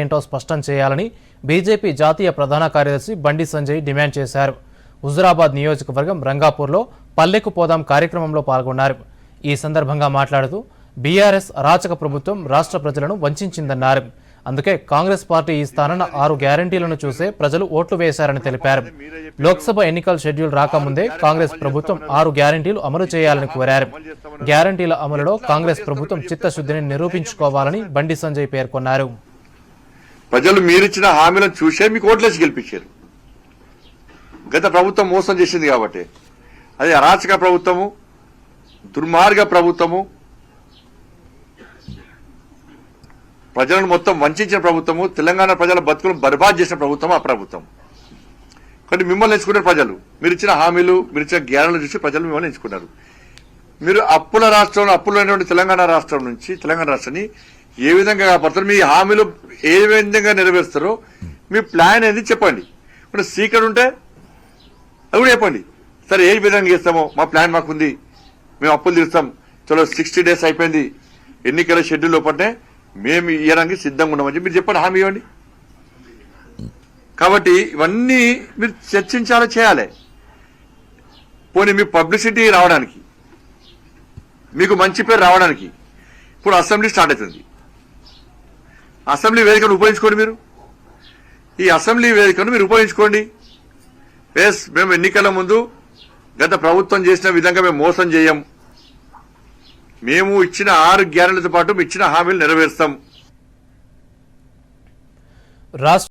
ఏంటో స్పష్టం చేయాలని బీజేపీ జాతీయ ప్రధాన కార్యదర్శి బండి సంజయ్ డిమాండ్ చేశారు. హుజురాబాద్ నియోజకవర్గం రంగాపూర్లో పల్లెకు పోదాం కార్యక్రమంలో పాల్గొన్నారు. ఈ సందర్భంగా మాట్లాడుతూ బీఆర్ఎస్ అరాచక ప్రభుత్వం రాష్ట్ర ప్రజలను వంచిందన్నారు అందుకే కాంగ్రెస్ పార్టీ ఈ స్థానాన ఆరు గ్యారంటీలను చూసే ప్రజలు ఓట్లు వేశారని తెలిపారు. లోక్సభ ఎన్నికల షెడ్యూల్ రాకముందే కాంగ్రెస్ ప్రభుత్వం ఆరు గ్యారంటీలు అమలు చేయాలని కోరారు. గ్యారంటీల అమలులో కాంగ్రెస్ ప్రభుత్వం చిత్తశుద్ధిని నిరూపించుకోవాలని బండి సంజయ్ పేర్కొన్నారు. ప్రజలు మీరిచ్చిన హామీలను చూసే మీకు ఓట్లేసి గెలిపించారు. గత ప్రభుత్వం మోసం చేసింది కాబట్టి. అది అరాచక ప్రభుత్వము దుర్మార్గ ప్రభుత్వము ప్రజలను మొత్తం వంచిన ప్రభుత్వము తెలంగాణ ప్రజల బతుకులను బర్బాద్ చేసిన ప్రభుత్వం ఆ ప్రభుత్వం. కాబట్టి మిమ్మల్ని ఎంచుకున్నారు ప్రజలు మీరు ఇచ్చిన హామీలు మీరు ఇచ్చిన జ్ఞానాలు చూసి ప్రజలు మిమ్మల్ని ఎంచుకున్నారు. మీరు అప్పుల రాష్ట్రంలో అప్పులు తెలంగాణ రాష్ట్రం నుంచి తెలంగాణ రాష్ట్రాన్ని ఏ విధంగా కాపాడతారు? మీ హామీలు ఏ విధంగా నెరవేరుస్తారో మీ ప్లాన్ ఏంది చెప్పండి. ఇప్పుడు సీక్రెట్ ఉంటే అది కూడా చెప్పండి. సరే ఏ విధంగా చేస్తామో? మా ప్లాన్ మాకుంది. మేము అప్పులు తీరుస్తాం. చలో సిక్స్టీ డేస్ అయిపోయింది. ఎన్నికల షెడ్యూల్ లోపలనే మేము ఇవ్వడానికి సిద్ధంగా ఉన్నామని మీరు చెప్పండి హామీ ఇవ్వండి. కాబట్టి ఇవన్నీ మీరు చర్చించాలో చేయాలి. పోనీ మీ పబ్లిసిటీ రావడానికి మీకు మంచి పేరు రావడానికి ఇప్పుడు అసెంబ్లీ స్టార్ట్ అవుతుంది. అసెంబ్లీ వేదికను ఉపయోగించుకోండి మీరు. ఈ అసెంబ్లీ వేదికను మీరు ఉపయోగించుకోండి. ఎస్ మేము ఎన్నికల ముందు గత ప్రభుత్వం చేసిన విధంగా మేము మోసం చేయం. మేము ఇచ్చిన ఆరు గ్యారెంటీలతో పాటు ఇచ్చిన హామీలు నెరవేరుస్తాం. రాష్ట్ర